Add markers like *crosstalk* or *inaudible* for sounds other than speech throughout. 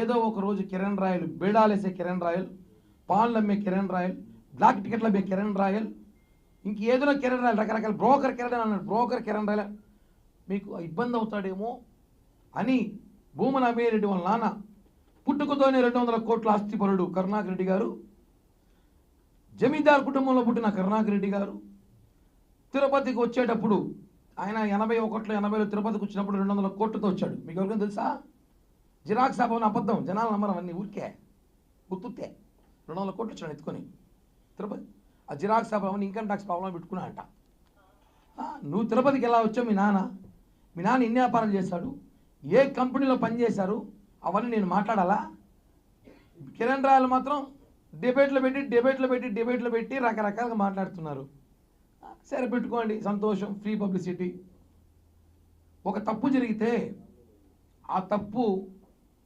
ఏదో ఒక రోజు కిరణ్ రాయల్ బేడాలేసే కిరణ్ రాయల్ పాన్లు అమ్మే కిరణ్ రాయల్ బ్లాక్ టికెట్లు అమ్మే కిరణ్ రాయల్ ఇంక ఏదైనా కిరణ్ రాయల్ రకరకాల బ్రోకర్ కిరణ్ అన్నాడు. Broker Kiran Royal. మీకు ఇబ్బంది అవుతాడేమో అని భూమన అమ్మేరెడ్డి వాళ్ళ నాన్న పుట్టుకతోనే రెండు వందల కోట్ల ఆస్తిపరుడు కరుణాకర్ రెడ్డి గారు జమీందార్ కుటుంబంలో పుట్టిన కరుణాకర్ రెడ్డి గారు తిరుపతికి వచ్చేటప్పుడు ఆయన ఎనభై ఒకటిలో ఎనభైలో తిరుపతికి వచ్చినప్పుడు రెండు వందల కోట్లతో వచ్చాడు. మీకు ఎవరికైనా తెలుసా? జిరాక్స్ అవ్వని అబద్ధం జనాలు నమ్మరం అన్నీ ఊరికే. గుర్తుతే రెండు వందల కోట్లు వచ్చాడు ఎత్తుకొని. తిరుపతి. ఆ జిరాక్స్ అవని ఇన్కమ్ ట్యాక్స్ ప్రాబ్లం పెట్టుకున్నా అంట. నువ్వు తిరుపతికి ఎలా వచ్చావు మీ నాన్న? మీ నాన్న ఎన్ని వ్యాపారాలు చేశాడు? ఏ కంపెనీలో పనిచేశారు? అవన్నీ నేను మాట్లాడాలా? కిరణ్ రాయలు మాత్రం డిబేట్లు పెట్టి డిబేట్లు పెట్టి డిబేట్లు పెట్టి రకరకాలుగా మాట్లాడుతున్నారు. సరే పెట్టుకోండి. సంతోషం ఫ్రీ పబ్లిసిటీ ఒక తప్పు జరిగితే ఆ తప్పు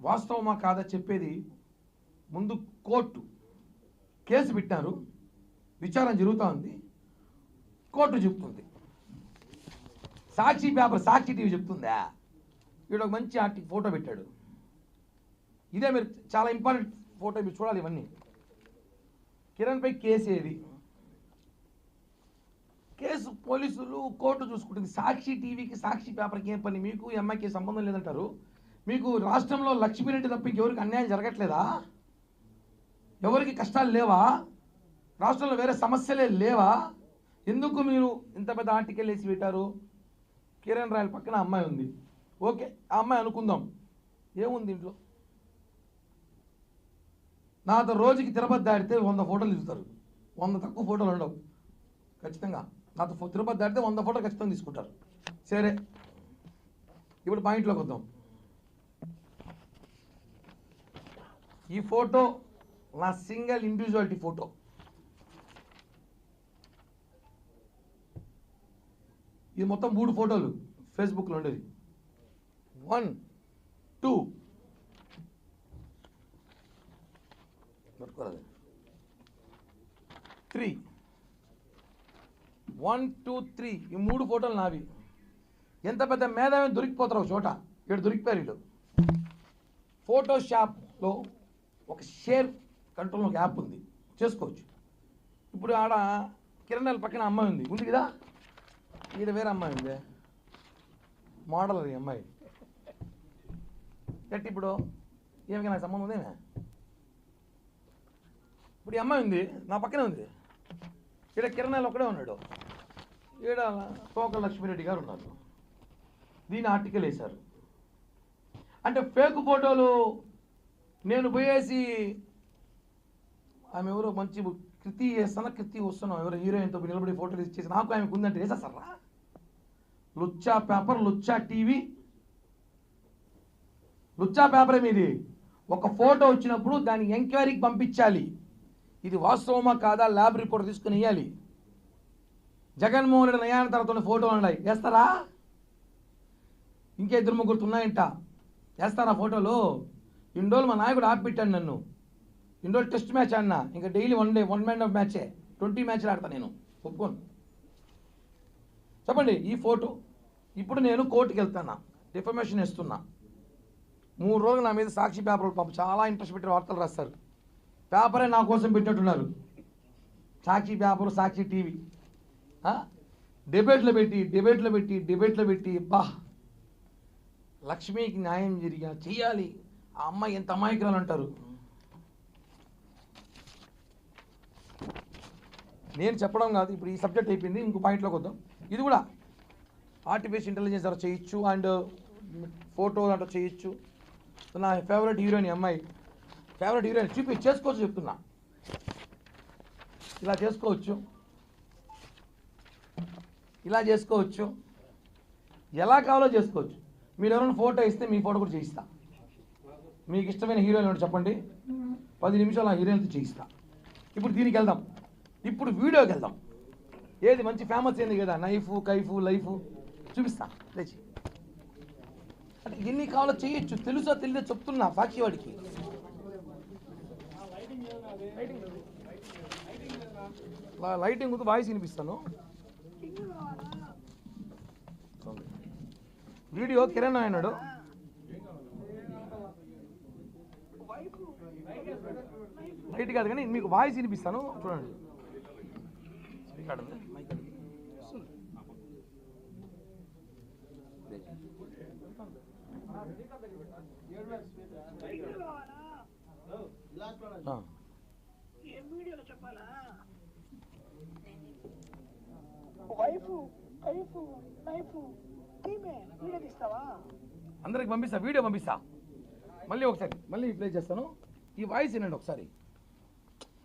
వాస్తవమా కాదా చెప్పేది ముందు కోర్టు కేసు పెట్టారు విచారణ జరుగుతూ ఉంది. కోర్టు చెప్తుంది. సాక్షి పేపర్ సాక్షి టీవీ చెప్తుందా? వీడు ఒక మంచి ఆర్టి ఫోటో పెట్టాడు. ఇదే మీరు చాలా ఇంపార్టెంట్ ఫోటో మీరు చూడాలి ఇవన్నీ. కిరణ్పై కేసు ఏది? కేసు పోలీసులు కోర్టు చూసుకుంటుంది. సాక్షి టీవీకి సాక్షి పేపర్కి ఏం పని? మీకు ఈ అమ్మాయికి సంబంధం లేదంటారు? మీకు రాష్ట్రంలో లక్ష్మీరెడ్డి తప్ప ఇంకెవరికి అన్యాయం జరగట్లేదా? ఎవరికి కష్టాలు లేవా? రాష్ట్రంలో వేరే సమస్యలే లేవా? ఎందుకు మీరు ఇంత పెద్ద ఆర్టికల్ వేసి పెట్టారు? కిరణ్ రాయల్ పక్కన అమ్మాయి ఉంది. ఓకే ఆ అమ్మాయి అనుకుందాం. ఏముంది ఇంట్లో? నాతో రోజుకి తిరుపతి దాటితే వంద ఫోటోలు తీస్తారు. వంద తక్కువ ఫోటోలు ఉండవు. ఖచ్చితంగా. నాతో ఫో- తిరుపతి దాటితే వంద ఫోటోలు ఖచ్చితంగా తీసుకుంటారు. సరే. ఇప్పుడు పాయింట్లోకి వద్దాం. ఈ ఫోటో నా సింగిల్ ఇండివిజువాలిటీ ఫోటో. ఇది మొత్తం మూడు ఫోటోలు ఫేస్బుక్లో ఉండేది. One two. పట్టుకోరాదు. Three. One two three. ఈ మూడు ఫోటోలు నావి. ఎంత పెద్ద మేధావి దొరికిపోతారు ఒక చోట. ఇక్కడ దొరికిపోయారు వీళ్ళు. ఫోటోషాప్లో ఒక షేర్ కంట్రోల్ ఒక యాప్ ఉంది. చేసుకోవచ్చు. ఇప్పుడు ఆడ కిరణాల పక్కన అమ్మాయి ఉంది. ఉంది కదా? ఈడ వేరే అమ్మాయి ఉంది. మోడల్ అది అమ్మాయి. గట్టి ఇప్పుడు ఏమి నాకు సంబంధం ఉందేమే? ఇప్పుడు ఈ అమ్మాయి ఉంది. నా పక్కనే ఉంది. ఈడ కిరణాలు ఒక్కడే ఉన్నాడు. ఈడ తోక లక్ష్మీరెడ్డి గారు ఉన్నారు. దీని ఆర్టికల్ వేశారు. అంటే ఫేక్ ఫోటోలు నేను పోయేసి ఆమె ఎవరో మంచి కృతి వేస్తాను కృతి వస్తున్నాం ఎవరో హీరోయిన్తో నిలబడి ఫోటోలు ఇచ్చేసి నాకు ఆమెకు ఉందంటే వేసేస్తారా లుచ్చా పేపర్ లుచ్చా టీవీ. లుచ్చా పేపర్ మీది. ఒక ఫోటో వచ్చినప్పుడు దాన్ని ఎంక్వైరీకి పంపించాలి. ఇది వాస్తవమా కాదా? ల్యాబ్ రిపోర్ట్ తీసుకుని వేయాలి జగన్మోహన్ రెడ్డి నయాన తర్వాత ఫోటోలు ఉన్నాయి. వేస్తారా? ఇంకే ఇద్దరు ముగ్గురు ఉన్నాయంట. వేస్తారా ఫోటోలు? ఇన్ని రోజులు మా నాయకుడు ఆపిపెట్టాను నన్ను. ఇన్ని రోజులు టెస్ట్ మ్యాచ్ ఆడినా. ఇంకా daily one day one man of మ్యాచే. Twenty మ్యాచ్లు ఆడతాను నేను. ఒప్పుకోను. చెప్పండి ఈ ఫోటో. ఇప్పుడు నేను కోర్టుకి వెళ్తాను డిఫర్మేషన్ ఇస్తున్నా మూడు రోజులు నా మీద సాక్షి పేపర్లు పాపం చాలా ఇంట్రెస్ట్ పెట్టి వార్తలు రాస్తారు. పేపరే నా కోసం పెట్టినట్టున్నారు. Sakshi paper Sakshi TV. డిబేట్లో పెట్టి డిబేట్లో పెట్టి డిబేట్లో పెట్టి బా. లక్ష్మికి న్యాయం జరిగా చేయాలి ఆ అమ్మాయి ఎంత అమాయకురాలు అంటారు? నేను చెప్పడం కాదు ఇప్పుడు ఈ సబ్జెక్ట్ అయిపోయింది ఇంకో పాయింట్లోకి వద్దాం. ఇది కూడా ఆర్టిఫిషియల్ ఇంటెలిజెన్స్ ద్వారా చేయొచ్చు. అండ్ ఫోటో అంటే చేయొచ్చు. నా ఫేవరెట్ హీరోయిన్ అమ్మాయి. ఫేవరెట్ హీరోయిన్ చూపి చేసుకోవచ్చు చెప్తున్నా. ఇలా చేసుకోవచ్చు. ఇలా చేసుకోవచ్చు. ఎలా కావాలో చేసుకోవచ్చు. మీరు ఎవరైనా ఫోటో ఇస్తే మీ ఫోటో కూడా చేయిస్తా. మీకు ఇష్టమైన హీరోయిన్ ఎవరు చెప్పండి? పది నిమిషాలు ఆ హీరోయిన్తో చేయిస్తా. ఇప్పుడు దీనికి వెళ్దాం. ఇప్పుడు వీడియోకి వెళ్దాం. ఏది మంచి ఫేమస్ అయింది కదా? నైఫ్ కైఫ్ లైఫ్ చూపిస్తా. లేచి అంటే ఎన్ని కావాలో చేయొచ్చు. తెలుసో తెలియదో చెప్తున్నా సాక్షి వాడికి. లా- లైటింగ్ ముందు వాయిస్ వినిపిస్తాను. వీడియో కిరణ్ అయినాడు లైట్ కాదు కానీ మీకు వాయిస్ వినిపిస్తాను. చూడండి. అందరికి పంపిస్తా వీడియో పంపిస్తా. మళ్ళీ ఒకసారి మళ్ళీ ప్లే చేస్తాను. ఈ వాయిస్ వినండి ఒకసారి.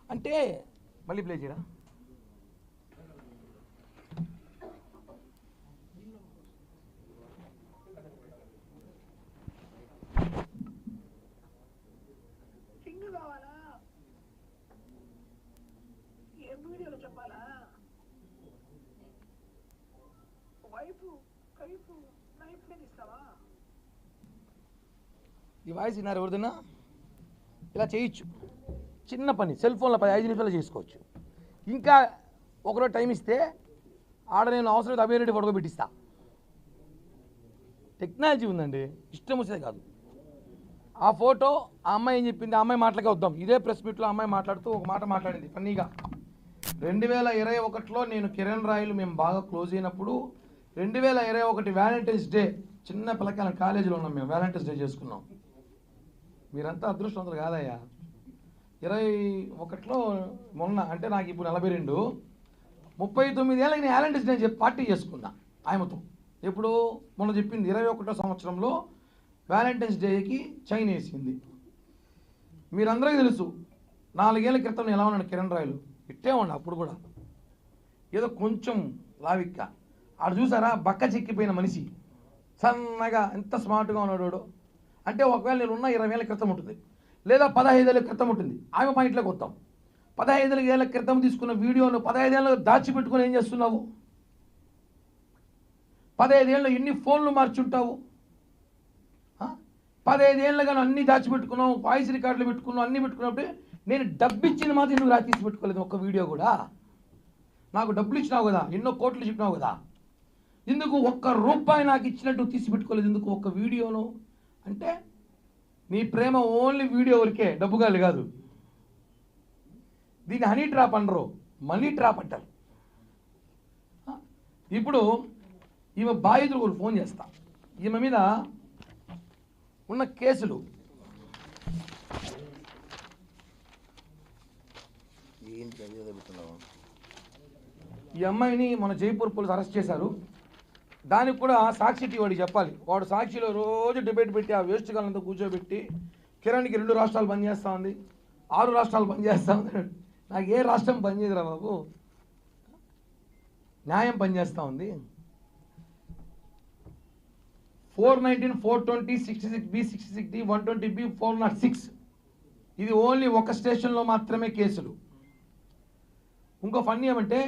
అంటే మళ్ళీ ప్లే చేయరా? ఈ వాయిస్ విన్నారు ఎవరిదైనా? ఇలా చేయొచ్చు. చిన్న పని సెల్ ఫోన్లో పది ఐదు నిమిషాలు చేసుకోవచ్చు. ఇంకా ఒకరోజు టైం ఇస్తే ఆడ నేను అవసరం అభివృద్ధి రెడ్డి ఫోటో పెట్టిస్తా. టెక్నాలజీ ఉందండి ఇష్టం వచ్చేది కాదు. ఆ ఫోటో ఆ అమ్మాయి ఏం చెప్పింది ఆ అమ్మాయి మాటలకే వద్దాం. ఇదే ప్రెస్ మీట్లో అమ్మాయి మాట్లాడుతూ ఒక మాట మాట్లాడింది ఫన్నీగా రెండు వేల ఇరవై ఒకటిలో నేను కిరణ్ రాయలు మేము బాగా క్లోజ్ అయినప్పుడు రెండు వేల ఇరవై ఒకటి వ్యాలంటైన్స్ డే చిన్న పిల్లకాయల కాలేజీలో ఉన్నాం మేము వ్యాలంటైన్స్ డే చేసుకున్నాం. మీరంతా అదృష్టవంతులు కాదయ్యా. ఇరవై ఒకటిలో మొన్న అంటే నాకు ఇప్పుడు నలభై రెండు ముప్పై తొమ్మిది ఏళ్ళకి నేను యాలంటీస్ నేను చెప్పి పార్టీ చేసుకున్నా ఆయనతో. ఎప్పుడు మొన్న చెప్పింది ఇరవై ఒకటో సంవత్సరంలో వ్యాలంటైన్స్ డేకి చైన్ వేసింది. మీరందరికీ తెలుసు నాలుగేళ్ళ క్రితం నేను ఎలా ఉన్నాను కిరణ్ రాయలు? ఇట్టే అప్పుడు కూడా. ఏదో కొంచెం లావిక్క ఆడు చూసారా బక్క చిక్కిపోయిన మనిషి. సన్నగా ఎంత స్మార్ట్గా ఉన్నాడు అంటే ఒకవేళ నేను ఉన్న ఇరవై వేల క్రితం ఉంటుంది. లేదా పదహైదేళ్ళ క్రితం ఉంటుంది. ఆమె పాయింట్లోకి వస్తాం. పదహైదు ఏళ్ళ క్రితం తీసుకున్న వీడియోను పదహైదేళ్ళు దాచిపెట్టుకుని ఏం చేస్తున్నావు? పదహైదేళ్ళు ఎన్ని ఫోన్లు మార్చుంటావు? పదహైదేళ్ళుగాను అన్ని దాచిపెట్టుకున్నావు వాయిస్ రికార్డులు పెట్టుకున్నావు అన్ని పెట్టుకున్నప్పుడు నేను డబ్బు ఇచ్చింది మాత్రం నువ్వు రాసి పెట్టుకోలేదు ఒక్క వీడియో కూడా? నాకు డబ్బులు ఇచ్చినావు కదా ఎన్నో కోట్లు చెప్పినావు కదా. ఎందుకు ఒక్క రూపాయి నాకు ఇచ్చినట్టు తీసి పెట్టుకోలేదు ఎందుకు ఒక్క వీడియోను? అంటే నీ ప్రేమ ఓన్లీ వీడియో వరకే డబ్బుగా కాదు దీన్ని హనీ ట్రాప్ అనరు మనీ ట్రాప్ అంటారు? ఇప్పుడు ఈమె బాధితులు ఒకరు ఫోన్ చేస్తా ఈమె మీద ఉన్న కేసులు? ఈ అమ్మాయిని మన జైపూర్ పోలీసు అరెస్ట్ చేశారు దానికి కూడా సాక్షి వాడికి చెప్పాలి. వాడు సాక్షిలో రోజు డిబేట్ పెట్టి ఆ వేస్ట్ కాలంతో కూర్చోబెట్టి కిరణ్కి రెండు రాష్ట్రాలు పనిచేస్తూ ఉంది. ఆరు రాష్ట్రాలు పనిచేస్తూ ఉంది. నాకు ఏ రాష్ట్రం పనిచేయదురా బాబు. న్యాయం పనిచేస్తూ ఉంది. Four nineteen four twenty sixty six B sixty six D one twenty B four nought six. ఇది ఓన్లీ ఒక స్టేషన్లో మాత్రమే కేసులు. ఇంకో ఫన్నీ ఏమంటే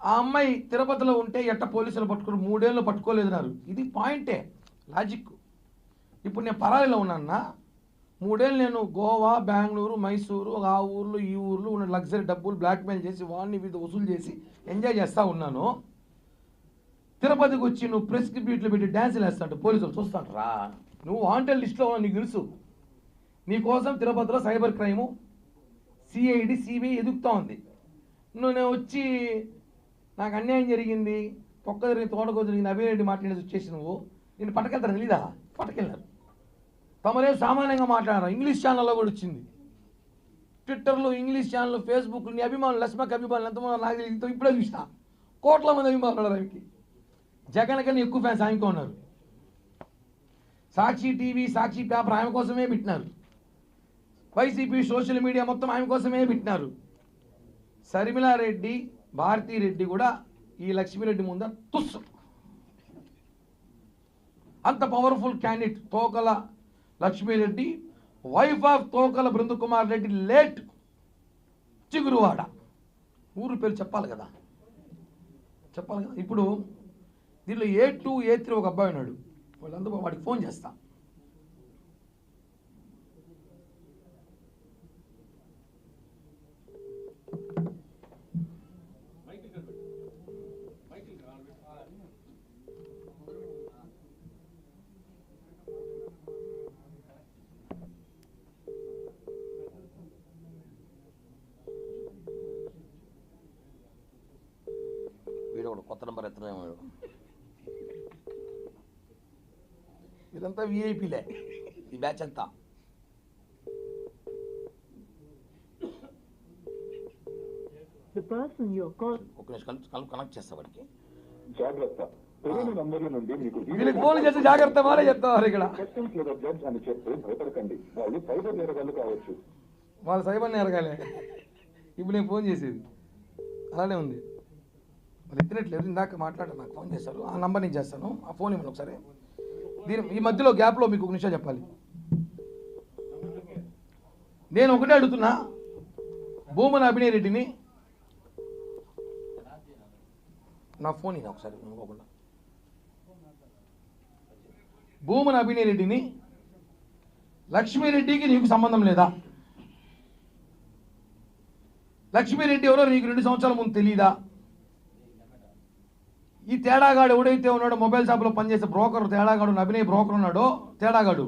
ఆ అమ్మాయి తిరుపతిలో ఉంటే ఎట్ట పోలీసులు పట్టుకుని మూడేళ్ళు పట్టుకోలేదన్నారు. ఇది పాయింటే లాజిక్ ఇప్పుడు నేను పరాయిలో ఉన్నానా మూడేళ్ళు నేను గోవా బెంగళూరు మైసూరు ఆ ఊర్లు ఈ ఊర్లు ఉన్న లగ్జరీ డబ్బులు బ్లాక్మెయిల్ చేసి వాడిని వీధి వసూలు చేసి ఎంజాయ్ చేస్తూ ఉన్నాను. తిరుపతికి వచ్చి నువ్వు ప్రెస్ బీట్లు పెట్టి డ్యాన్సులు వేస్తాడు పోలీసులు చూస్తాడు రా నువ్వు వాంటెడ్ లిస్ట్లో నీకు తెలుసు. నీకోసం తిరుపతిలో సైబర్ క్రైము సిఐడి సిబిఐ ఎదుగుతూ ఉంది. నువ్వు నేను వచ్చి నాకు అన్యాయం జరిగింది తొక్క జరిగింది తోటకో జరిగింది అభిరెడ్డి మాట్లాడేసి వచ్చేసి నువ్వు? నేను పట్టకెళ్తాను తెలీదా? పట్టుకెళ్ళారు. తమరే సామాన్యంగా మాట్లాడారు? ఇంగ్లీష్ ఛానల్లో కూడా వచ్చింది. ట్విట్టర్లో ఇంగ్లీష్ ఛానల్ ఫేస్బుక్ నీ అభిమానులు లక్ష్మకి అభిమానులు ఎంతమంది నాకు తెలియదు ఇంత ఇప్పుడే చూసిన. కోట్ల మంది అభిమానులు ఉన్నారు ఆమెకి. జగన్ కన్నా ఎక్కువ ఫ్యాన్స్ ఆమెకు ఉన్నారు. సాక్షి టీవీ సాక్షి పేపర్ ఆమె కోసమే పెట్టినారు. వైసీపీ సోషల్ మీడియా మొత్తం ఆమె కోసమే పెట్టినారు. శర్మిలారెడ్డి భారతీ రెడ్డి కూడా ఈ లక్ష్మీరెడ్డి ముంద తుస్సు. అంత powerful candidate Tokala Lakshmi Reddy wife of Tokala Brindakumar Reddy late Chiguruvada. ఊరు పేరు చెప్పాలి కదా. చెప్పాలి కదా. ఇప్పుడు దీనిలో ఏ టూ ఏ త్రీ ఒక అబ్బాయి ఉన్నాడు. వాళ్ళందరూ వాడికి ఫోన్ చేస్తాను కొత్త నెంబర్ ఎత్తనేమో ఇదంతా విఐపీలే ఈ బ్యాచ్ అంతా. ఒక నిమిషం కనెక్ట్ చేస్తా వాడికి. జాగ్రత్త. వీళ్ళకి ఫోన్ చేసి జాగ్రత్త మారే ఇక్కడ. వాళ్ళు సైబర్ నేరగాలే ఇప్పుడు నేను ఫోన్ చేసేది. అలానే ఉంది. వాళ్ళు ఎత్తినట్లేదు ఇందాక మాట్లాడారు నాకు ఫోన్ చేశారు. ఆ నంబర్ నేను చేస్తాను. ఆ ఫోన్ ఇవ్వండి ఒకసారి. దీని ఈ మధ్యలో గ్యాప్లో మీకు ఒక నిమిషం చెప్పాలి. నేను ఒకటే అడుగుతున్నా. భూమన అభినయ్ రెడ్డిని నా ఫోన్ ఇది ఒకసారి అనుకోకుండా భూమన అభినయ్ రెడ్డిని లక్ష్మీరెడ్డికి నీకు సంబంధం లేదా? లక్ష్మీరెడ్డి ఎవరో నీకు రెండు సంవత్సరాల ముందు తెలియదా ఈ తేడాగాడు ఎవడైతే ఉన్నాడో మొబైల్ షాప్లో పనిచేసే బ్రోకర్ తేడాగాడు అభినయ్ బ్రోకర్ ఉన్నాడో తేడాగాడు.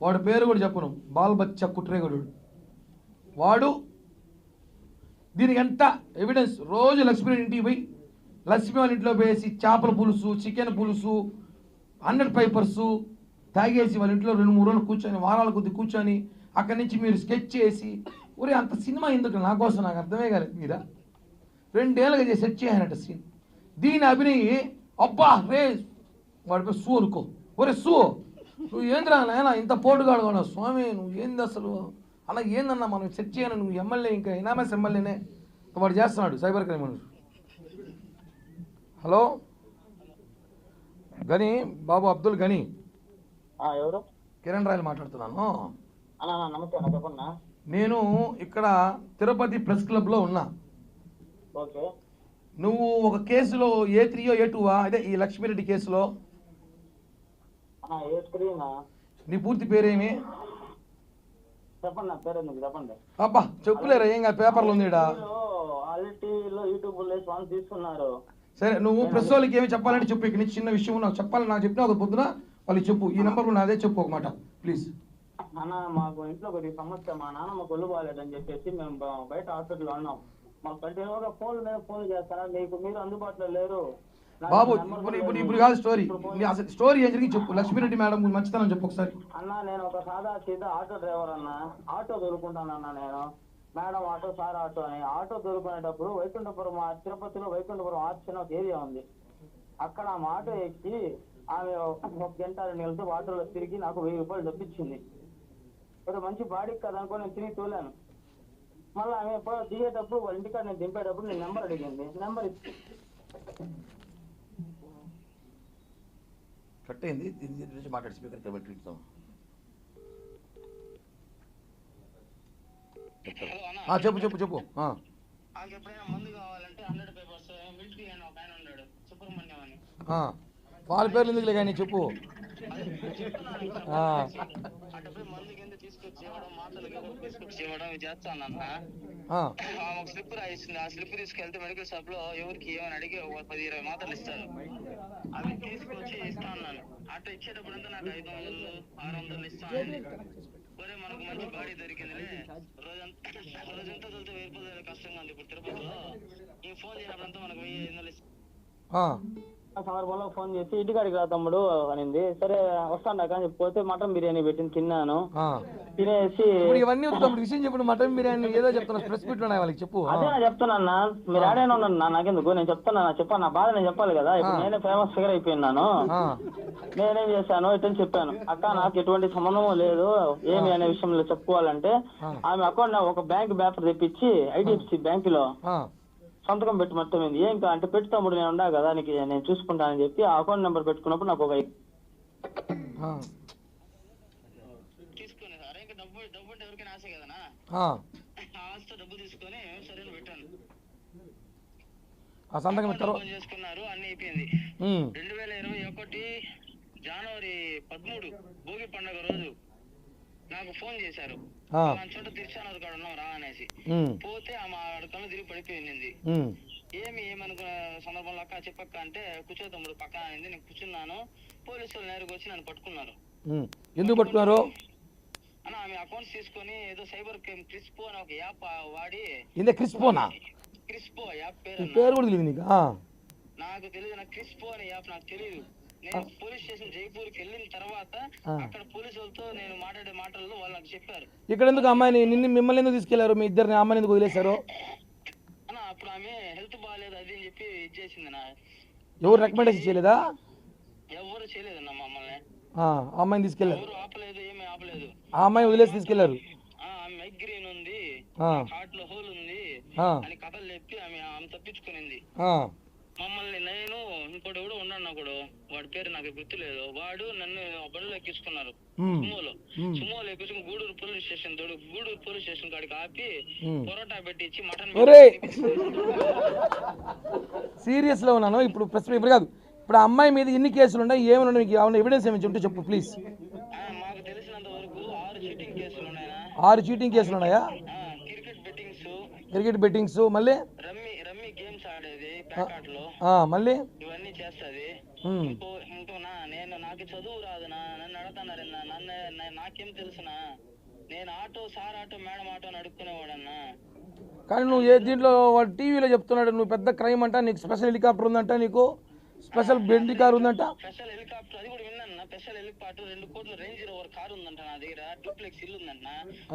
వాడు పేరు కూడా చెప్పను. బాల్బచ్చ కుట్రేగడు. వాడు దీనికి ఎంత ఎవిడెన్స్ రోజు లక్ష్మీ ఇంటికి పోయి లక్ష్మీ వాళ్ళ ఇంట్లో వేసి చేపల పులుసు చికెన్ పులుసు హండ్రెడ్ పైపర్సు తాగేసి వాళ్ళ ఇంట్లో రెండు మూడు రోజులు కూర్చొని వారాల కొద్ది కూర్చొని అక్కడి నుంచి మీరు స్కెచ్ చేసి ఒరే అంత సినిమా ఎందుకు? నా కోసం నాకు అర్థమే కాలేదు మీరా? రెండేళ్ళగా చేసి సెట్ చేయాలంట సీన్ దీని అభినయి అబ్బా రే వాడి పేరు సు అనుకో. ఒరే సు నువ్వు ఏందిరా నాయన ఇంత పోటుగాడు కూడా స్వామి నువ్వు ఏంది అసలు? అలా ఏందన్నా మనం సెట్ చేయను నువ్వు ఎమ్మెల్యే ఇంకా ఎనామస్ ఎమ్మెల్యేనే. వాడు చేస్తున్నాడు సైబర్ క్రైమ్ హలో? గని బాబు అబ్దుల్ గని. ఎవరు? కిరణ్ రాయలు మాట్లాడుతున్నాను. నేను ఇక్కడ తిరుపతి ప్రెస్ క్లబ్లో ఉన్నా. ఓకే. నువ్వు ఒక కేసులో ఏ త్రీయో ఏ టూవా? అదే ఈ లక్ష్మీరెడ్డి కేసులో. నీ పూర్తి పేరేమి? చెప్పండి అబ్బా చెప్పులేరా? ఏం కాదు పేపర్లో ఉంది తీసుకున్నారు సరే నువ్వు ప్రెస్ వాళ్ళకి ఏమి చెప్పాలంటే చెప్పు. ఇక్కడ నుంచి చిన్న విషయం నాకు చెప్పాలని నాకు చెప్పినా ఒక పొద్దున వాళ్ళకి చెప్పు. ఈ నెంబర్ నాదే చెప్పు ఒక మాట. ప్లీజ్ అన్న మాకు ఇంట్లో కొద్దిగా సమస్య. మా నాన్నమ్మ కొల్లు బాగాలేదని చెప్పేసి మేము బయట హాస్పిటల్లో ఉన్నాం. మాకు కంటిన్యూగా ఫోన్ మీద ఫోన్ చేస్తారా? మీకు మీరు అందుబాటులో లేరు. బాబు ఇప్పుడు ఇప్పుడు. ఇప్పుడు కాదు స్టోరీ అసలు స్టోరీ ఏం జరిగి చెప్పు. లక్ష్మీరెడ్డి మేడం మంచితనం చెప్పు ఒకసారి. అన్న నేను ఒక సాదా సీదా ఆటో డ్రైవర్ అన్న. ఆటో దొరుకుంటానన్న నేను. మేడం ఆటో సార్ ఆటో అని. ఆటో దొరుకునేటప్పుడు వైకుంఠపురం తిరుపతిలో వైకుంఠపురం ఆర్చ్ ఒక ఏరియా ఉంది. అక్కడ ఆమె ఆటో ఎక్కి ఆమె ఒక గంట రెండు ఆటోలో తిరిగి నాకు వెయ్యి రూపాయలు డబ్బిచ్చింది. ఒక మంచి బాడీ కదా అనుకో నేను తిరిగి తోలాను. మళ్ళీ ఆమె దిగేటప్పుడు వాళ్ళ ఇంటికాడ నేను దింపేటప్పుడు నేను నెంబర్ అడిగింది. నెంబర్ ఇచ్చి కట్ అయింది దీని గురించి మాట్లాడి స్పీకర్ పెట్టి ఇస్తాం చెప్పు చెప్పు చెప్పు. వాళ్ళ పేర్లు ఎందుకులే కానీ చెప్పు ఆ. అటు పోయి మందు కింద తీసుకొచ్చి ఇవ్వడం మాటలు కింద తీసుకొచ్చి ఇవ్వడం ఇది చేస్తానన్న ఆ. ఆమె ఒక స్లిప్ రాయిస్తుంది ఆ స్లిప్ తీసుకెళ్తే మెడికల్ షాప్లో ఎవరికి ఏమని అడిగి ఒక పది ఇరవై మాత్రలు ఇస్తారు అవి తీసుకొచ్చి ఇస్తా అన్నాను అట్లా ఇచ్చేటప్పుడంతా నాకు ఐదు వందలు ఆరు వందలు ఇస్తా అన్నది. ఒరే మనకు మంచి బాడీ దొరికిందిలే రోజంతా *coughs* రోజంతా వెయ్యి రూపాయలు కష్టంగా ఉంది ఇప్పుడు తిరుపతిలో ఈ ఫోన్ చేయనప్పుడంతా మనకు వెయ్యి ఐదు వందలు ఇస్తా ఆ. ఆ సందర్భంలో ఫోన్ చేసి ఇంటికాడికి రా తమ్ముడు అనింది. సరే వస్తాను కానీ చెప్పిపోతే మటన్ బిర్యానీ పెట్టింది తిన్నాను. తినేసి ఇప్పుడు ఇవన్నీ విషయం చెప్పు మటన్ బిర్యానీ ఏదో చెప్తున్నా ఉన్నాయి వాళ్ళకి చెప్పు. అదే నేను చెప్తున్నా మీరు ఆడైనా ఉన్నాను నా నాకెందుకు? నేను చెప్తున్నా చెప్పాను నా బాధ నేను చెప్పాలి కదా. ఇప్పుడు. నేనే ఫేమస్ ఫిగర్ అయిపోయినాను. నేనేం. చేశాను? ఇతను చెప్పాను. అక్క నాకు ఎటువంటి సంబంధము లేదు. ఏమి అనే విషయంలో చెప్పుకోవాలంటే. ఆమె అకౌంట్ ఒక బ్యాంక్ పేపర్ తెప్పించి ఐడిఎఫ్సి బ్యాంకులో ఆ. సంతకం పెట్టి మొత్తం ఏంది ఏం కా- అంటే పెట్టి తమ్ముడు నేను ఉండా కదా నీకు నేను చూసుకుంటానని చెప్పి ఆ అకౌంట్ నెంబర్ పెట్టుకున్నప్పుడు నాకు ఒక ఆ. తీసుకుని అరే ఇంకా డబ్బు డబ్బు అంటే ఎవరికైనా ఆశ కదనా ఆ. ఆశతో డబ్బు తీసుకొని సరే అని పెట్టాను ఆ సంతకం పెట్టారు ఫోన్ చేసుకున్నారు అన్ని అయిపోయింది. రెండు వేల ఇరవై ఒకటి జనవరి పదమూడు భోగి పండుగ రోజు నాకు ఫోన్ చేశారు ఆ. నా చోట తిరుచానూరు కాడ ఉన్నాం రా అనేసి. ఉమ్. పోతే ఆమె కళ్ళు తిరిగి పడిపోయింది. ఏమి ఏమనుకున్న సందర్భంలో అక్క చెప్పక్క అంటే కూర్చో తమ్ముడు పక్కన అనింది నేను కూర్చున్నాను. పోలీసులు నేరుగా వచ్చి నన్ను పట్టుకున్నారు. ఎందుకు పట్టుకున్నారు? అన్న ఆమె అకౌంట్స్ తీసుకొని ఏదో సైబర్ క్రైమ్ క్రిస్పో అని ఒక యాప్ వాడి ఇందే క్రిస్పోనా క్రిస్పో యాప్ పేరు పేరు కూడా తెలియదు నీకు? తెలియదు నాకు క్రిస్పో అనే యాప్ నాకు తెలియదు నేను పోలీస్ స్టేషన్ జైపూర్కి వెళ్ళిన తర్వాత. అక్కడ పోలీసులతో నేను మాట్లాడే మాటల్లో వాళ్ళు నాకు చెప్పారు. ఇక్కడ ఎందుకు అమ్మాయిని నిన్ను మిమ్మల్ని ఎందుకు తీసుకెళ్ళారు? మీ ఇద్దరిని అమ్మాయిని ఎందుకు వదిలేశారు? అన్న అప్పుడు ఆమె హెల్త్ బాగాలేదు అది అని చెప్పి ఇది చేసింది నా ఎవరు రికమెండేషన్ చేయలేదా? ఎవరు చేయలేదన్న మమ్మల్ని. అమ్మాయిని తీసుకెళ్ళారు. ఎవరు ఆపలేదు ఏమీ ఆపలేదు. ఆ అమ్మాయి వదిలేసి తీసుకెళ్ళారు. మైగ్రేన్ ఉంది. హార్ట్లో హోల్ ఉంది. అని కథలు చెప్పి ఆమె ఆమె తప్పించుకునింది. మమ్మల్ని నేను ఇంకోటి కూడా ఉన్నాడు ఒకడు వాడి పేరు నాకు గుర్తులేదు. వాడు నన్ను బండిలో ఎక్కించుకున్నారు. సుమోలో. సుమోలో ఎక్కించుకుని గూడూరు పోలీస్ స్టేషన్ తోడు గూడూరు పోలీస్ స్టేషన్ కాడికి ఆపి. పొరోటా పెట్టించి మటన్ ఒరేయ్ సీరియస్లో ఉన్నాను. ఇప్పుడు ప్రశ్న ఇప్పుడు కాదు. ఇప్పుడు అమ్మాయి మీద ఎన్ని కేసులు ఉన్నాయి? ఏమైనా ఉన్నాయి? మీకు ఏమైనా ఎవిడెన్స్ ఏమైనా ఉంటే చెప్పు ప్లీజ్ మాకు తెలిసినంత వరకు ఆరు చీటింగ్ కేసులు ఉన్నాయనా ఆరు చీటింగ్ కేసులు ఉన్నాయా? క్రికెట్ బెట్టింగ్స్ క్రికెట్ బెట్టింగ్స్ మళ్ళీ? మళ్ళీ? ఇవన్నీ చేస్తది. ఇంకో ఇంకో నా నేను నాకు చదువు రాదునా నన్ను నన్ను నాకేం తెలుసునా? నేను auto sir auto madam auto కానీ నువ్వు ఏ దీంట్లో వాడు టీవీలో చెప్తున్నాడు నువ్వు పెద్ద క్రైమ్ అంట నీకు స్పెషల్ హెలికాప్టర్ ఉందంట నీకు? స్పెషల్ బెండి కార్ ఉందంట? స్పెషల్ హెలికాప్టర్ అది కూడా విన్నాను స్పెషల్ హెలికాప్టర్ రెండు కోట్ల రేంజ్ రోవర్ కార్ ఉందంట నా దగ్గర. డూప్లెక్స్ ఇల్లు ఉందంట.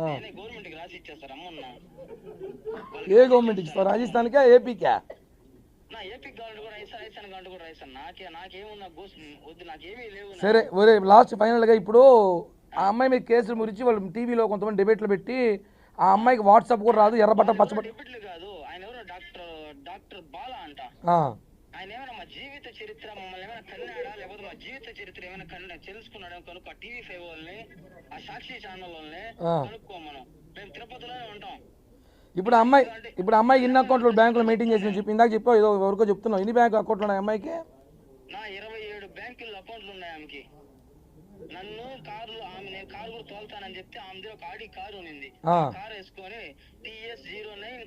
నేనే గవర్నమెంట్కి రాసి ఇచ్చేస్తారు అమ్మన్నా ఏ గవర్నమెంట్ ఇస్తారు రాజస్థాన్కా ఏపీకా? నా ఏపీ గవర్నమెంట్ కూడా రైసా గవర్నమెంట్ కూడా రైసా నాకే నాకేమున్నా గోస్ వద్దు నాకేమీ లేవు. సరే ఒరే లాస్ట్ ఫైనల్గా ఇప్పుడు ఆ అమ్మాయి మీద కేసుల గురించి వాళ్ళు టీవీలో కొంతమంది డిబేట్లు పెట్టి ఆ అమ్మాయికి వాట్సాప్ కూడా రాదు ఎర్రబట్ట పచ్చబట్ట డెప్యూట్లు కాదు ఆయన ఎవరో డాక్టర్ డాక్టర్ బాలా అంట. ఆయన ఏమైనా మా జీవిత చరిత్ర మమ్మల్ని ఏమైనా కన్నాడా? లేకపోతే మా జీవిత చరిత్ర ఏమైనా కన్నా తెలుసుకున్నాడా? కనుక్కో ఆ టీవీ ఫైవ్ వాళ్ళని ఆ సాక్షి ఛానల్ వాళ్ళని. కనుక్కో మనం మేము తిరుపతిలోనే ఉంటాం. ఇప్పుడు అమ్మాయి ఇప్పుడు అమ్మాయి ఎన్ని అకౌంట్లు బ్యాంకులో మెయింటైన్ చేసిన చెప్పి ఇందాక చెప్పావు ఏదో ఎవరికో చెప్తున్నావు. ఎన్ని బ్యాంక్ అకౌంట్లు ఉన్నాయి అమ్మాయికి? నా ఇరవై ఏడు బ్యాంకుల్లో అకౌంట్లు ఉన్నాయి ఆమెకి. నన్ను కారు ఆమె నేను కారు కూడా తోలుతానని చెప్తే ఒక ఆడి కారు ఉంది ఆ. కారు వేసుకొని TS zero nine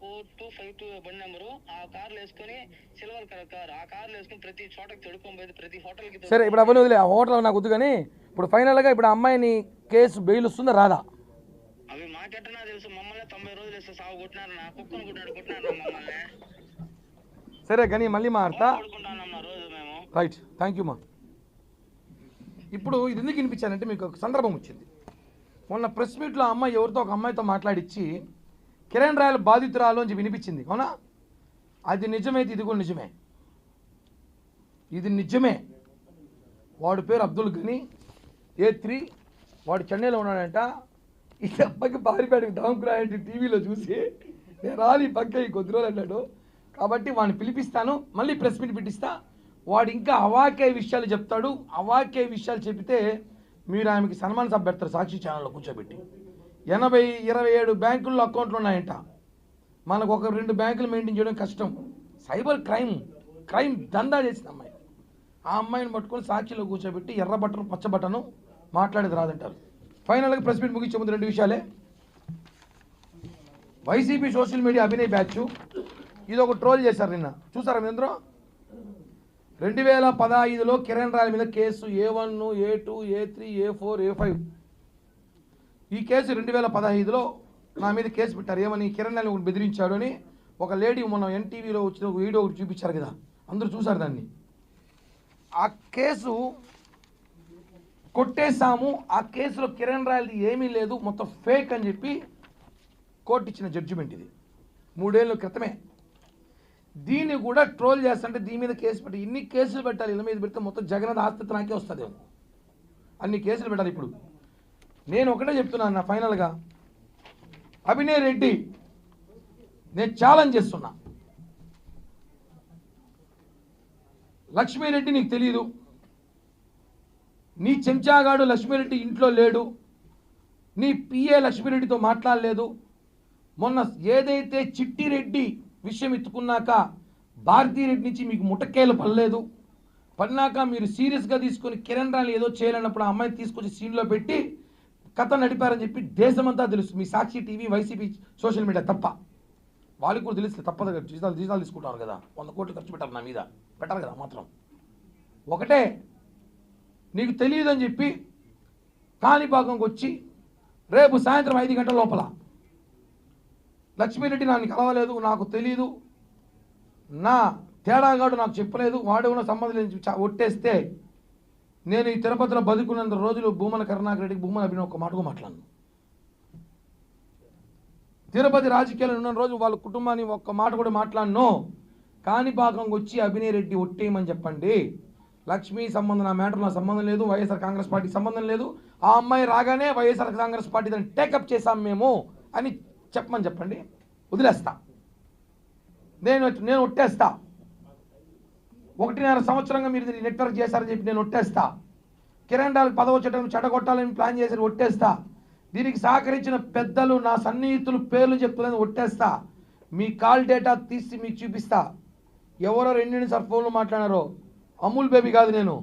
four two five two బండి నెంబరు ఆ కార్లు వేసుకొని సిల్వర్ కలర్ కార్ ఆ కార్లు వేసుకొని ప్రతి చోటకి ప్రతి హోటల్కి సరే ఇప్పుడు అవన్నీ వదిలే ఆ హోటల్ నాకు వద్దు కానీ ఇప్పుడు ఫైనల్గా ఇప్పుడు అమ్మాయిని కేసు బెయిల్ వస్తుందా రాదా? అవి మాకెట్టనా తెలుసు? మమ్మల్ని తొంభై రోజులు వేస్తే సాగు కొట్టినారు నా కుక్కను కొట్టినారు మమ్మల్ని. సరే కానీ మళ్ళీ మాడతా రోజు మేము. రైట్ థ్యాంక్ యూ మా. ఇప్పుడు ఇది ఎందుకు వినిపించానంటే మీకు ఒక సందర్భం వచ్చింది. మొన్న ప్రెస్ మీట్లో అమ్మాయి ఎవరితో ఒక అమ్మాయితో మాట్లాడిచ్చి కిరణ్ రాయల్ బాధితురాలు అని చెప్పి వినిపించింది. అవునా? అది నిజమైతే ఇది కూడా నిజమే. ఇది నిజమే. వాడి పేరు అబ్దుల్ గని ఏ త్రీ వాడు చెన్నైలో ఉన్నాడంట. ఈ అబ్బాయికి పారిపేటకి దాముకురాయంటే టీవీలో చూసి. నేను రాలి పక్క ఈ కొద్ది రోజులు అన్నాడు. కాబట్టి వాడిని పిలిపిస్తాను మళ్ళీ ప్రెస్ మీట్ పెట్టిస్తా. వాడు ఇంకా అవాకే విషయాలు చెప్తాడు. అవాకే విషయాలు చెబితే మీరు ఆమెకి సన్మాన సభ పెడతారు సాక్షి ఛానల్లో కూర్చోబెట్టి. ఎనభై ఇరవై ఏడు బ్యాంకుల్లో అకౌంట్లు ఉన్నాయంట. మనకు ఒక రెండు బ్యాంకులు మెయింటైన్ చేయడం కష్టం. సైబర్ క్రైమ్ క్రైమ్ దందా చేసిన అమ్మాయి. ఆ అమ్మాయిని పట్టుకొని సాక్షిలో కూర్చోబెట్టి ఎర్ర బట్టను పచ్చ బట్టను మాట్లాడేది రాదంటారు. ఫైనల్గా ప్రెస్ మీట్ ముగించే ముందు రెండు విషయాలే. YCP social media Abhinay batch. ఇది ఒక ట్రోల్ చేశారు నిన్న. చూసారా మీ రెండు వేల పదహైదులో కిరణ్ రాయల మీద case. A one A two A three A four A five. ఈ కేసు రెండు వేల పదహైదులో నా మీద కేసు పెట్టారు. ఏమని? కిరణ్ రాయలు ఒకటి బెదిరించాడు అని ఒక లేడీ మొన్న ఎన్టీవీలో వచ్చిన ఒక వీడియో ఒకటి చూపించారు కదా. అందరూ చూశారు దాన్ని. ఆ కేసు కొట్టేశాము ఆ కేసులో కిరణ్ రాయల్ది ఏమీ లేదు మొత్తం ఫేక్ అని చెప్పి కోర్టు ఇచ్చిన జడ్జిమెంట్ ఇది. మూడేళ్ళ క్రితమే. దీన్ని కూడా ట్రోల్ చేస్తుంటే దీని మీద కేసు పెట్టి ఇన్ని కేసులు పెట్టాలి ఇళ్ళ మీద పెడితే మొత్తం జగన్ ఆస్తి నాకే వస్తుంది అన్ని కేసులు పెట్టాలి ఇప్పుడు. నేను ఒకటే చెప్తున్నాను నా ఫైనల్గా. అభినయ్ రెడ్డి నేను ఛాలెంజ్ చేస్తున్నా. లక్ష్మీరెడ్డి నీకు తెలియదు నీ చెంచాగాడు లక్ష్మిరెడ్డి ఇంట్లో లేడు. నీ పిఏ లక్ష్మిరెడ్డితో మాట్లాడలేదు. మొన్న ఏదైతే చిట్టిరెడ్డి విషయం ఎత్తుకున్నాక భారతీరెడ్డి నుంచి మీకు ముటకేలు పడలేదు. పడినాక మీరు సీరియస్గా తీసుకొని కిరణ్ రాణి ఏదో చేయాలన్నప్పుడు ఆ అమ్మాయిని తీసుకొచ్చి సీన్లో పెట్టి కథ నడిపారని చెప్పి దేశమంతా తెలుసు. మీ Sakshi TV YCP social media తప్ప. వాళ్ళకి కూడా తెలిస్తే తప్పదు కదా. జీతాలు జీతాలు తీసుకుంటారు కదా. వంద కోట్లు ఖర్చు పెట్టారు నా మీద. పెట్టారు కదా మాత్రం. ఒకటే నీకు తెలియదని చెప్పి కాణిపాకంకి వచ్చి రేపు సాయంత్రం ఐదు గంటల లోపల లక్ష్మీరెడ్డి నన్ను కలవలేదు నాకు తెలియదు నా తేడాగాడు నాకు చెప్పలేదు వాడు కూడా సంబంధం లేని ఒట్టేస్తే నేను ఈ తిరుపతిలో బతుకున్నంత రోజులు భూమన కరుణాకర్ రెడ్డికి భూమన అభినవ్ ఒక మాటకు మాట్లాడను. తిరుపతి రాజకీయాలు ఉన్న రోజు వాళ్ళ కుటుంబాన్ని ఒక్క మాట కూడా మాట్లాడను. కాణిపాకంకి వచ్చి అభినయ్ రెడ్డి ఒట్టేయమని చెప్పండి. లక్ష్మీ సంబంధం నా మ్యాటర్ నా సంబంధం లేదు వైఎస్ఆర్ కాంగ్రెస్ పార్టీకి సంబంధం లేదు. ఆ అమ్మాయి రాగానే వైఎస్ఆర్ కాంగ్రెస్ పార్టీ దాన్ని టేకప్ చేశాం మేము అని చెప్పమని చెప్పండి. వదిలేస్తా. నేను నేను ఒట్టేస్తా. ఒకటిన్నర సంవత్సరంగా మీరు దీన్ని నెట్వర్క్ చేశారని చెప్పి నేను ఒట్టేస్తా. కిరణాలకు పదవ చట్టం చెడగొట్టాలని ప్లాన్ చేసి ఒట్టేస్తా. దీనికి సహకరించిన పెద్దలు నా సన్నిహితులు పేర్లు చెప్తున్నాను ఒట్టేస్తా. మీ కాల్ డేటా తీసి మీకు చూపిస్తా. ఎవరో రెండు సార్ ఫోన్లు మాట్లాడారో అమూల్ బేబీ కాదు నేను.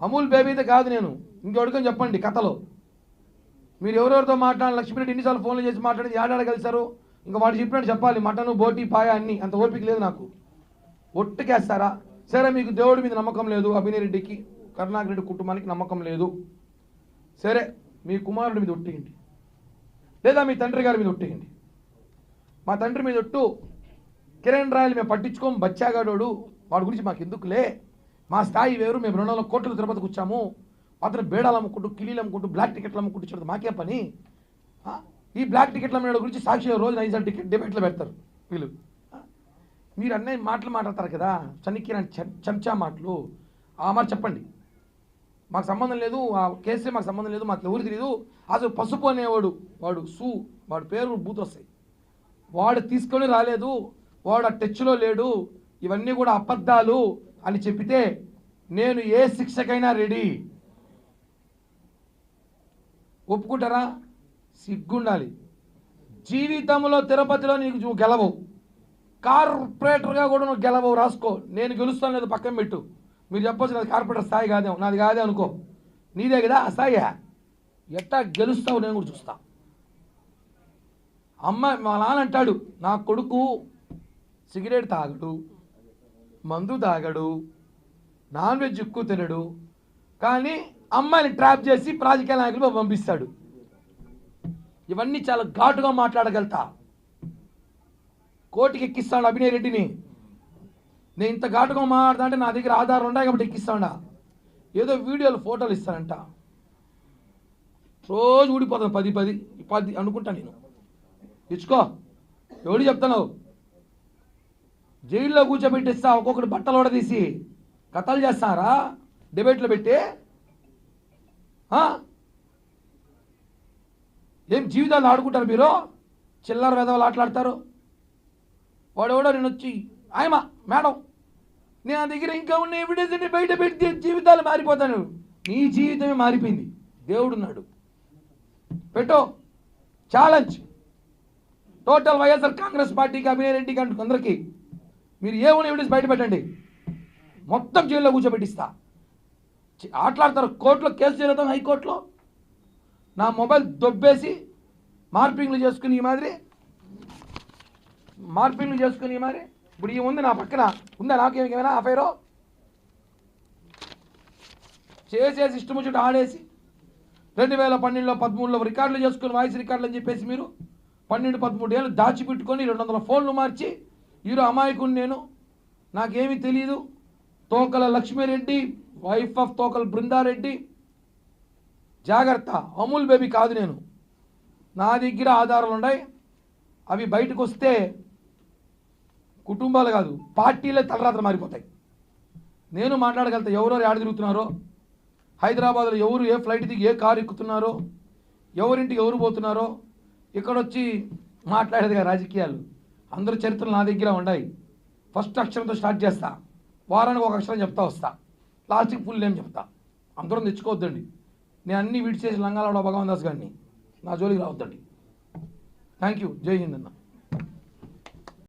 అమూల్ బేబీదే కాదు నేను. ఇంకెవరికని చెప్పండి కథలో. మీరు ఎవరెవరితో మాట్లాడాలి లక్ష్మీరెడ్డి ఎన్నిసార్లు ఫోన్లు చేసి మాట్లాడి ఏడాడ కలిశారు? ఇంకా వాడు చెప్పినట్టు చెప్పాలి మటను బోటి పాయ అన్ని. అంత ఓపిక లేదు నాకు. ఒట్టుకేస్తారా సరే మీకు దేవుడి మీద నమ్మకం లేదు అభినయరెడ్డికి కరుణాకరెడ్డి కుటుంబానికి నమ్మకం లేదు. సరే మీ కుమారుడి మీద ఒట్టేయండి. లేదా మీ తండ్రి గారి మీద ఒట్టేయండి. మా తండ్రి మీద ఒట్టు కిరణ్ రాయలు మేము పట్టించుకోం బచ్చాగాడోడు వాడి గురించి మాకు ఎందుకులే? మా స్థాయి వేరు మేము రెండు వందల కోట్లు తిరుపతికి వచ్చాము. అతను బేడాలు అమ్ముకుంటూ కిలీలు అమ్ముకుంటూ బ్లాక్ టికెట్లు అమ్ముకుంటూ మాకే పని? ఈ బ్లాక్ టికెట్ల మీద గురించి సాక్షి రోజు ఐదు టికెట్ డిబేట్లు పెడతారు వీళ్ళు. మీరు అన్నీ మాటలు మాట్లాడతారు కదా చనిక్కిన చెంచా మాటలు. ఆ మాట చెప్పండి. మాకు సంబంధం లేదు ఆ కేసీ మాకు సంబంధం లేదు మాకు ఎవరు తెలియదు అసలు పసుపు అనేవాడు వాడు సు వాడు పేరు బూత్ వస్తాయి వాడు తీసుకొని రాలేదు. వాడు ఆ టచ్లో లేడు ఇవన్నీ కూడా అబద్ధాలు అని చెప్పితే నేను ఏ శిక్షకైనా రెడీ. ఒప్పుకుంటారా? సిగ్గుండాలి. జీవితంలో తిరుపతిలో నీకు నువ్వు గెలవవు. కార్పొరేటర్గా కూడా నువ్వు గెలవవు రాసుకో. నేను గెలుస్తాను లేదు పక్కన పెట్టు. మీరు చెప్పొచ్చు నాది కార్పొరేటర్ స్థాయి కాదేమో. నాది కాదే అనుకో. నీదే కదా ఆ ఎట్టా గెలుస్తావు నేను కూడా చూస్తా. అమ్మ మా నాన్న అంటాడు నా కొడుకు సిగరెట్ తాగడు మందు తాగడు నాన్ వెజ్ ఎక్కువ తినడు కానీ అమ్మాయిని ట్రాప్ చేసి రాజకీయ నాయకులు పంపిస్తాడు. ఇవన్నీ చాలా ఘాటుగా మాట్లాడగలుగుతా. కోర్టుకి ఎక్కిస్తాడు అభినయ్ రెడ్డిని. నేను ఇంత ఘాటుగా మాట్లాడతా అంటే నా దగ్గర ఆధారం ఉన్నాయి కాబట్టి ఎక్కిస్తాడా? ఏదో వీడియోలు ఫోటోలు ఇస్తానంట రోజు ఊడిపోతాను పది పది పది అనుకుంటా నేను. ఇచ్చుకో. ఎవడు చెప్తాను జైల్లో కూర్చోబెట్టిస్తా ఒక్కొక్కటి బట్టలు ఓడదీసి కథలు చేస్తారా? డిబేట్లు పెట్టి? ఏం జీవితాలు ఆడుకుంటారు మీరు? చిల్లర వెదవలు ఆటలాడతారు. వాడెవడో నేను వచ్చి ఆయమ మేడం నేను నా దగ్గర ఇంకా ఉన్న ఎవిడెన్స్ బయట పెడితే జీవితాలు మారిపోతాను. నీ జీవితమే మారిపోయింది. దేవుడున్నాడు. పెట్టో. ఛాలెంజ్. టోటల్ వైఎస్ఆర్ కాంగ్రెస్ పార్టీకి అభినయ్ రెడ్డికి అంటూ అందరికీ మీరు ఏమైనా ఎవిడెన్స్ బయట పెట్టండి. మొత్తం జైల్లో కూర్చోబెట్టిస్తా. ఆటలాడతారు. కోర్టులో కేసు చేరుతాం హైకోర్టులో. నా మొబైల్ దొబ్బేసి మార్పింగ్లు చేసుకుని ఈ మాదిరి. మార్పింగ్లు చేసుకుని ఈ మాదిరి. ఇప్పుడు ఈ ఉంది నా పక్కన. ఉందా నాకేమైనా ఏమైనా అఫైరో చేసేసి ఇష్టం వచ్చినట్టు ఆడేసి రెండు వేల పన్నెండులో పదమూడులో రికార్డులు చేసుకుని వాయిస్ రికార్డులు అని చెప్పేసి మీరు పన్నెండు పదమూడు ఏళ్ళు దాచిపెట్టుకొని రెండు వందల ఫోన్లు మార్చి ఈరో అమాయకుని నేను. నాకేమీ తెలియదు తోకల లక్ష్మీరెడ్డి వైఫ్ ఆఫ్ తోకల బృందారెడ్డి. జాగ్రత్త అమూల్ బేబీ కాదు నేను. నా దగ్గర ఆధారాలు ఉన్నాయి అవి బయటకు వస్తే కుటుంబాలు కాదు పార్టీలే తలరాత్ర మారిపోతాయి. నేను మాట్లాడగలుగుతా ఎవరెవరు ఆడ తిరుగుతున్నారో? హైదరాబాద్లో ఎవరు ఏ ఫ్లైట్ దిగి ఏ కారు ఎక్కుతున్నారో? ఎవరింటికి ఎవరు పోతున్నారో? ఇక్కడ వచ్చి మాట్లాడేదిగా రాజకీయాలు. అందరు చరిత్రలు నా దగ్గర ఉన్నాయి ఫస్ట్ అక్షరంతో స్టార్ట్ చేస్తా. వారానికి ఒక అక్షరం చెప్తా వస్తా. లాస్ట్కి ఫుల్ నేమ్ చెప్తా. అందరం తెచ్చుకోవద్దండి. నేను అన్ని విడిచేసి లంగాలవాడ భగవాన్ దాస్ గారిని నా జోలికి రావద్దండి. థ్యాంక్ యూ జై హింద్ అన్న.